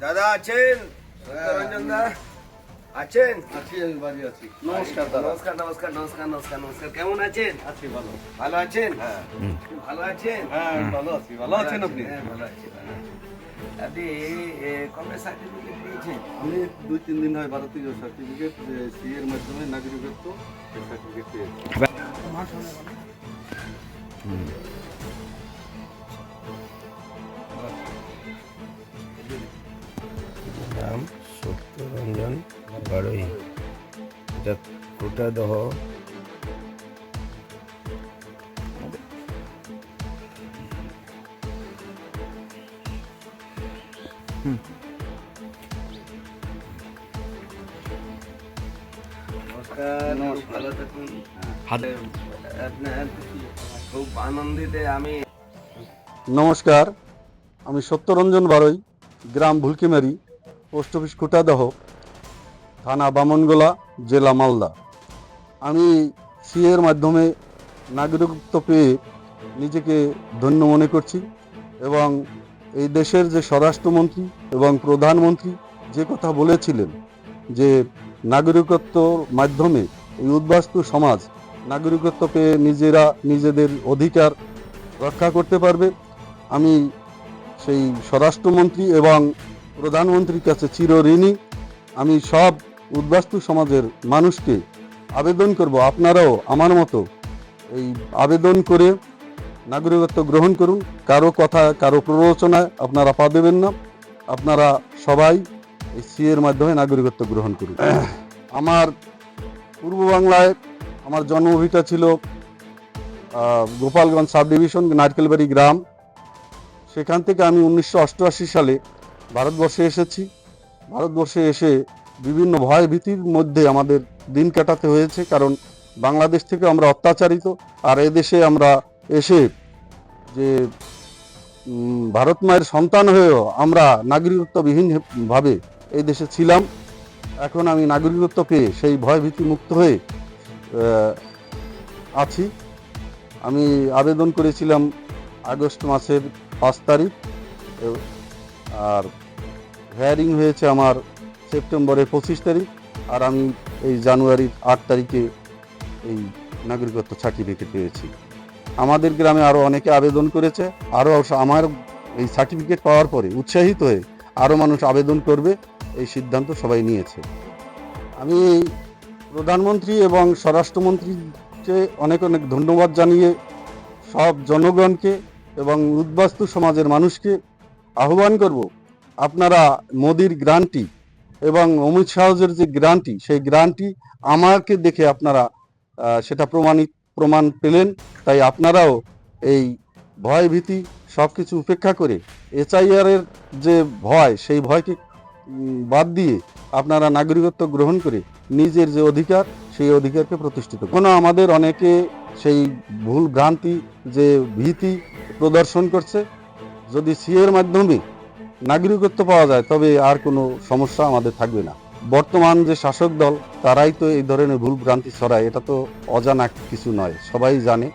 দাদা আছেন? রঞ্জন দা আছেন? আছি আমি বাড়ি আছি। নমস্কার দাদা। নমস্কার নমস্কার নমস্কার নমস্র নমস্কার। কেমন আছেন? আছি ভালো। ভালো আছেন? হ্যাঁ। ভালো আছেন? হ্যাঁ ভালো আছি। ভালো আছেন আপনি? হ্যাঁ ভালো আছি ভালো আছি। আপনি এ, কবে সার্টিফিকেট পেয়েছেন আমি দুই তিন দিন হয় ভারতীয় সার্টিফিকেট সি এর মাধ্যমে নাগরিকত্ব সার্টিফিকেট পেয়েছি। কোটাদহ নমস্কার ভালো থাকুন। খুব আনন্দিত আমি নমস্কার আমি সত্যরঞ্জন বারই গ্রাম ভুলকিমারি পোস্ট অফিস কুটাদহ থানা বামনগোলা জেলা মালদা। আমি সি এর মাধ্যমে নাগরিকত্ব পেয়ে নিজেকে ধন্য মনে করছি এবং এই দেশের যে স্বরাষ্ট্রমন্ত্রী এবং প্রধানমন্ত্রী যে কথা বলেছিলেন যে নাগরিকত্বর মাধ্যমে এই উদ্বাস্তু সমাজ নাগরিকত্ব পেয়ে নিজেরা নিজেদের অধিকার রক্ষা করতে পারবে, আমি সেই স্বরাষ্ট্রমন্ত্রী এবং প্রধানমন্ত্রীর কাছে চিরঋণী আমি সব উদ্বাস্তু সমাজের মানুষকে আবেদন করব, আপনারাও আমার মতো এই আবেদন করে নাগরিকত্ব গ্রহণ করুন। কারও কথা, কারও প্ররোচনায় আপনারা পা দেবেন না। আপনারা সবাই এই সি এর মাধ্যমে নাগরিকত্ব গ্রহণ করুন। আমার পূর্ব বাংলায় আমার জন্মভিটা ছিল গোপালগঞ্জ সাব ডিভিশন, নারকেলবাড়ি গ্রাম। সেখান থেকে আমি উনিশশো অষ্টআশি সালে ভারতবর্ষে এসেছি। ভারতবর্ষে এসে বিভিন্ন ভয় ভীতির মধ্যে আমাদের দিন কাটাতে হয়েছে, কারণ বাংলাদেশ থেকে আমরা অত্যাচারিত, আর এদেশে আমরা এসে যে ভারত মায়ের সন্তান হয়েও আমরা নাগরিকত্ববিহীন ভাবে এই দেশে ছিলাম। এখন আমি নাগরিকত্ব পেয়ে সেই ভয় ভীতি মুক্ত হয়ে আছি। আমি আবেদন করেছিলাম আগস্ট মাসের পাঁচ তারিখ আর হেয়ারিং হয়েছে আমার সেপ্টেম্বরের পঁচিশ তারিখ আর আমি এই জানুয়ারির আট তারিখে এই নাগরিকত্ব সার্টিফিকেট পেয়েছি। আমাদের গ্রামে আরও অনেকে আবেদন করেছে আরও আমার এই সার্টিফিকেট পাওয়ার পরে উৎসাহিত হয়ে আরও মানুষ আবেদন করবে, এই সিদ্ধান্ত সবাই নিয়েছে। আমি প্রধানমন্ত্রী এবং স্বরাষ্ট্রমন্ত্রীকে অনেক অনেক ধন্যবাদ জানিয়ে সব জনগণকে এবং উদ্বাস্তু সমাজের মানুষকে আহ্বান করব, আপনারা মোদির গ্রান্টি এবং অমিত শাহজের যে গ্রান্টি, সেই গ্রান্টি আমাকে দেখে আপনারা সেটা প্রমাণিত, প্রমাণ পেলেন। তাই আপনারাও এই ভয় ভীতি সব কিছু উপেক্ষা করে এর যে ভয়, সেই ভয়কে বাদ দিয়ে আপনারা নাগরিকত্ব গ্রহণ করে নিজের যে অধিকার, সেই অধিকারকে প্রতিষ্ঠিত। কোনো আমাদের অনেকে সেই ভুল ভ্রান্তি, যে ভীতি প্রদর্শন করছে, যদি সিএর মাধ্যমে নাগরিকত্ব পাওয়া যায় তবে আর কোনো সমস্যা আমাদের থাকবে না। বর্তমান যে শাসক দল তারাই তো এই ধরনের ভুল ভ্রান্তি ছড়ায় এটা তো অজানা কিছু নয় সবাই জানে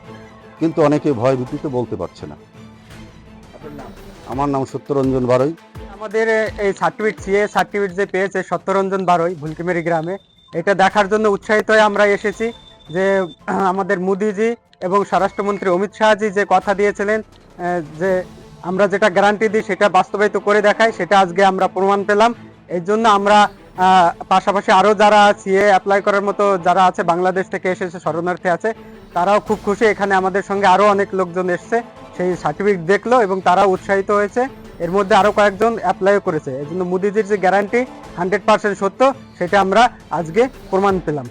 কিন্তু অনেকে ভয় ভীতিতে বলতে পারছে না। আমার নাম সত্যরঞ্জন বারই। আমাদের এই সার্টিফিকেট সিএ সার্টিফিকেট যে পেয়েছে সত্যরঞ্জন বারোই ভুলকিমেরি গ্রামে এটা দেখার জন্য উৎসাহিত হয়ে আমরা এসেছি যে আমাদের মোদিজি এবং স্বরাষ্ট্রমন্ত্রী অমিত শাহজি যে কথা দিয়েছিলেন যে আমরা যেটা গ্যারান্টি দিই, সেটা বাস্তবায়িত করে দেখাই সেটা আজকে আমরা প্রমাণ পেলাম। এই জন্য আমরা পাশাপাশি আরও যারা সিএ অ্যাপ্লাই করার মতো যারা আছে, বাংলাদেশ থেকে এসেছে শরণার্থী আছে, তারাও খুব খুশি। এখানে আমাদের সঙ্গে আরও অনেক লোকজন এসছে, সেই সার্টিফিকেট দেখল এবং তারাও উৎসাহিত হয়েছে। এর মধ্যে আরও কয়েকজন অ্যাপ্লাইও করেছে। এই জন্য মোদিজির যে গ্যারান্টি হান্ড্রেড পার্সেন্ট সত্য, সেটা আমরা আজকে প্রমাণ পেলাম।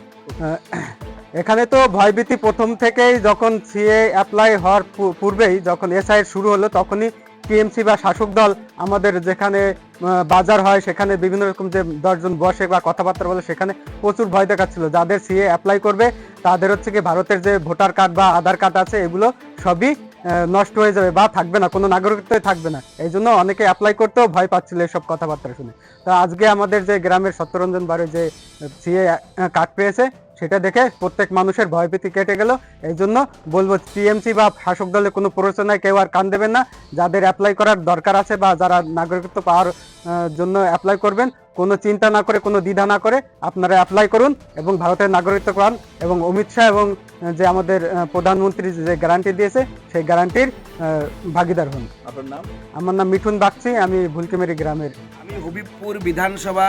এখানে তো ভয়ভীতি প্রথম থেকেই যখন সিএ অ্যাপ্লাই হওয়ার পূর্বেই যখন এসআই শুরু হলো, তখনই টিএমসি বা শাসক দল আমাদের যেখানে বাজার হয়, সেখানে বিভিন্ন রকম যে দশজন বসে বা কথাবার্তা বলে, সেখানে প্রচুর ভয় দেখাচ্ছিল। যাদের সিএ অ্যাপ্লাই করবে, তাদের হচ্ছে কি ভারতের যে ভোটার কার্ড বা আধার কার্ড আছে, এগুলো সবই নষ্ট হয়ে যাবে বা থাকবে না, কোনো নাগরিকত্বই থাকবে না। এই জন্য অনেকে অ্যাপ্লাই করতেও ভয় পাচ্ছিল এসব কথাবার্তা শুনে। তো আজকে আমাদের যে গ্রামের সত্যরঞ্জন বাড়ি যে সিএ কার্ড পেয়েছে সেটা দেখে প্রত্যেক মানুষের ভয়ভীতি কেটে গেল। এই জন্য বলব টিএমসি বা শাসক দলের কোনো প্ররোচনায় কেউ আর কান দেবেন না। যাদের অ্যাপ্লাই করার দরকার আছে বা যারা নাগরিকত্ব পাওয়ার জন্য অ্যাপ্লাই করবেন কোনো চিন্তা না করে কোনো দ্বিধা না করে আপনারা অ্যাপ্লাই করুন এবং ভারতের নাগরিকত্ব পান এবং অমিত শাহ এবং যে আমাদের প্রধানমন্ত্রী যে গ্যারান্টি দিয়েছে সেই গ্যারান্টির ভাগিদার হন। আপনার নাম? আমার নাম মিঠুন বাগচি আমি ভুলকিমেরি গ্রামের। আমি হবিবপুর বিধানসভা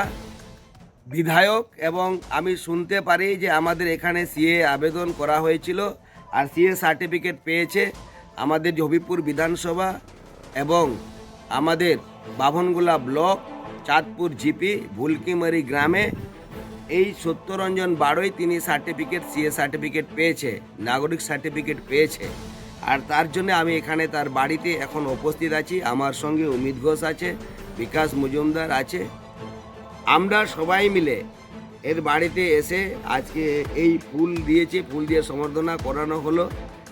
বিধায়ক এবং আমি শুনতে পারি যে আমাদের এখানে সিএ আবেদন করা হয়েছিল আর সিএ সার্টিফিকেট পেয়েছে আমাদের যে হবিবপুর বিধানসভা এবং আমাদের বাভনগোলা ব্লক, চাঁদপুর জিপি, ভুলকিমারি গ্রামে। এই সত্যরঞ্জন বাড়ই তিনি সার্টিফিকেট, সিএ সার্টিফিকেট পেয়েছে, নাগরিক সার্টিফিকেট পেয়েছে। আর তার জন্য আমি এখানে তার বাড়িতে এখন উপস্থিত আছি। আমার সঙ্গে অমিত ঘোষ আছে, বিকাশ মজুমদার আছে আমরা সবাই মিলে এর বাড়িতে এসে আজকে এই ফুল দিয়েছে, ফুল দিয়ে সম্বর্ধনা করানো হলো,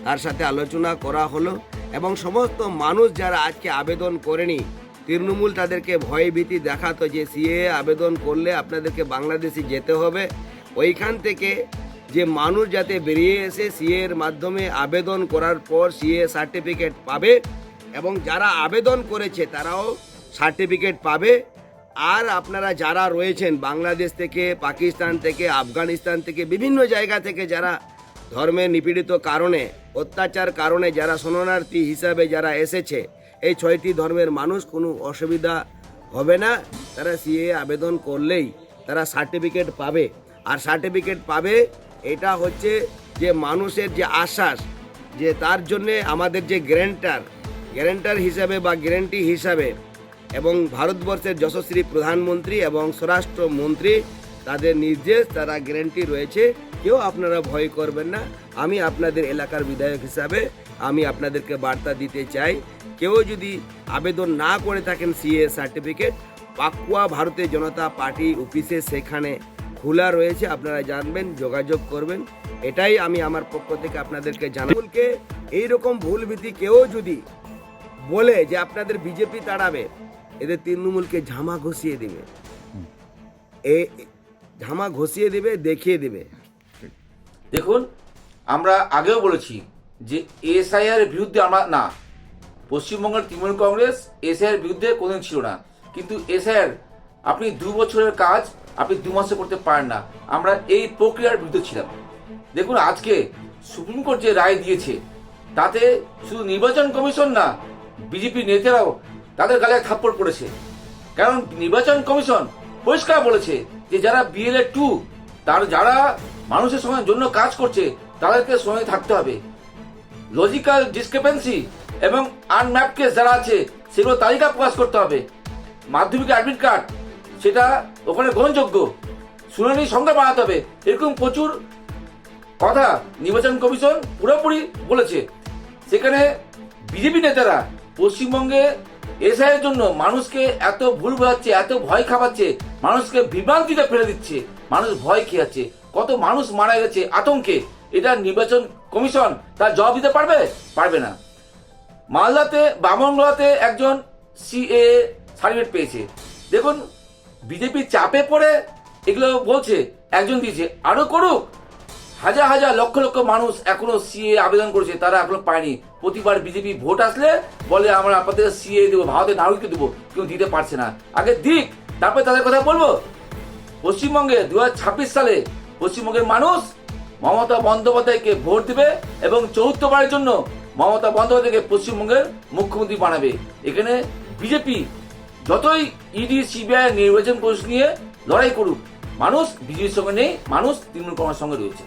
তার সাথে আলোচনা করা হলো এবং সমস্ত মানুষ যারা আজকে আবেদন করেনি, তৃণমূল তাদেরকে ভয় ভীতি দেখাতো যে সিএ আবেদন করলে আপনাদেরকে বাংলাদেশে যেতে হবে। ওইখান থেকে যে মানুষ যাতে বেরিয়ে এসে সিএ এর মাধ্যমে আবেদন করার পর সিএ সার্টিফিকেট পাবে এবং যারা আবেদন করেছে তারাও সার্টিফিকেট পাবে। আর আপনারা যারা রয়েছেন বাংলাদেশ থেকে, পাকিস্তান থেকে, আফগানিস্তান থেকে, বিভিন্ন জায়গা থেকে যারা ধর্মের নিপীড়িত কারণে, অত্যাচার কারণে যারা শরণার্থী হিসাবে যারা এসেছে, এই ছয়টি ধর্মের মানুষ কোনো অসুবিধা হবে না। তারা সিএ আবেদন করলেই তারা সার্টিফিকেট পাবে। আর সার্টিফিকেট পাবে, এটা হচ্ছে যে মানুষের যে আশ্বাস, যে তার জন্যে আমাদের যে গ্যারেন্টার গ্যারেন্টার হিসাবে বা গ্যারেন্টি হিসাবে এবং ভারতবর্ষের যশস্বী প্রধানমন্ত্রী এবং স্বরাষ্ট্রমন্ত্রী তাদের নির্দেশ, তারা গ্যারেন্টি রয়েছে। কেউ আপনারা ভয় করবেন না। আমি আপনাদের এলাকার বিধায়ক হিসাবে আমি আপনাদেরকে বার্তা দিতে চাই। কেউ যদি আবেদন না করে থাকেন সিএ সার্টিফিকেট পাকুয়া ভারতীয় জনতা পার্টি অফিসে সেখানে খোলা রয়েছে। আপনারা জানবেন, যোগাযোগ করবেন। এটাই আমি আমার পক্ষ থেকে আপনাদেরকে জানাবুলকে এইরকম ভুল ভীতি কেউ যদি বলে যে আপনাদের বিজেপি তাড়াবে এদের তৃণমূলকে ঝামা ঘষিয়ে দিবে। এ, ঝামা ঘষিয়ে দিবে, দেখিয়ে দিবে। দেখুন, আমরা আগেও বলেছি যে এসআইআর এর বিরুদ্ধে আমরা, না, পশ্চিমবঙ্গের তৃণমূল কংগ্রেস এসআইআর বিরুদ্ধে কোনোদিন ছিল না। কিন্তু এসআইআর, আপনি দু বছরের কাজ, আপনি দু মাসে করতে পারেন না। আমরা এই প্রক্রিয়ার বিরুদ্ধে ছিলাম। দেখুন, আজকে সুপ্রিম কোর্ট যে রায় দিয়েছে, তাতে শুধু নির্বাচন কমিশন না, বিজেপি নেতারাও তাদের গালে থাপ্পড় পড়েছে। কারণ নির্বাচন কমিশন পরিষ্কার বলেছে যে যারা বিএলএ টু তার যারা মানুষের সঙ্গে জন্য কাজ করছে, তাদেরকে সঙ্গে থাকতে হবে। লজিক্যাল ডিসক্রিপেন্সি এবং আনম্যাপ কেস যারা আছে, সেগুলো তালিকা প্রকাশ করতে হবে। মাধ্যমিক অ্যাডমিট কার্ড সেটা ওখানে গ্রহণযোগ্য। শুনানি সংখ্যা বাড়াতে হবে। এরকম প্রচুর কথা নির্বাচন কমিশন পুরোপুরি বলেছে। সেখানে বিজেপি নেতারা পশ্চিমবঙ্গে এসআইয়ের জন্য মানুষকে এত ভুল বোঝাচ্ছে, এত ভয় খাওয়াচ্ছে, মানুষকে বিভ্রান্তিতে ফেলে দিচ্ছে, মানুষ ভয় খেয়ে যাচ্ছে কত মানুষ মারা গেছে আতঙ্কে। এটা নির্বাচন কমিশন তার জবাব দিতে পারবে? পারবে না। মালদাতে বামনগোলাতে একজন সিএ সার্টিফিকেট পেয়েছে। দেখুন, বিজেপি চাপে পড়ে এগুলো বলছে, একজন দিয়েছে, আরও করুক। হাজার হাজার লক্ষ লক্ষ মানুষ এখনও সিএ আবেদন করেছে, তারা এখনও পায়নি। প্রতিবার বিজেপি ভোট আসলে বলে আমরা আপনাদের সিএ দেবো, ভারতের নাগরিকত্ব দেবো কেউ দিতে পারছে না। আগে দিক, তারপরে তাদের কথা বলব। পশ্চিমবঙ্গে দু হাজার ছাব্বিশ সালে পশ্চিমবঙ্গের মানুষ মমতা বন্দ্যোপাধ্যায়কে ভোট দেবে এবং চতুর্থবারের জন্য মমতা বন্দ্যোপাধ্যায়কে পশ্চিমবঙ্গের মুখ্যমন্ত্রী বানাবে। এখানে বিজেপি যতই ইডি সিবিআই নির্বাচন কোষ নিয়ে লড়াই করুক, মানুষ বিজেপির সঙ্গে নেই, মানুষ তৃণমূল কংগ্রেসের সঙ্গে রয়েছে।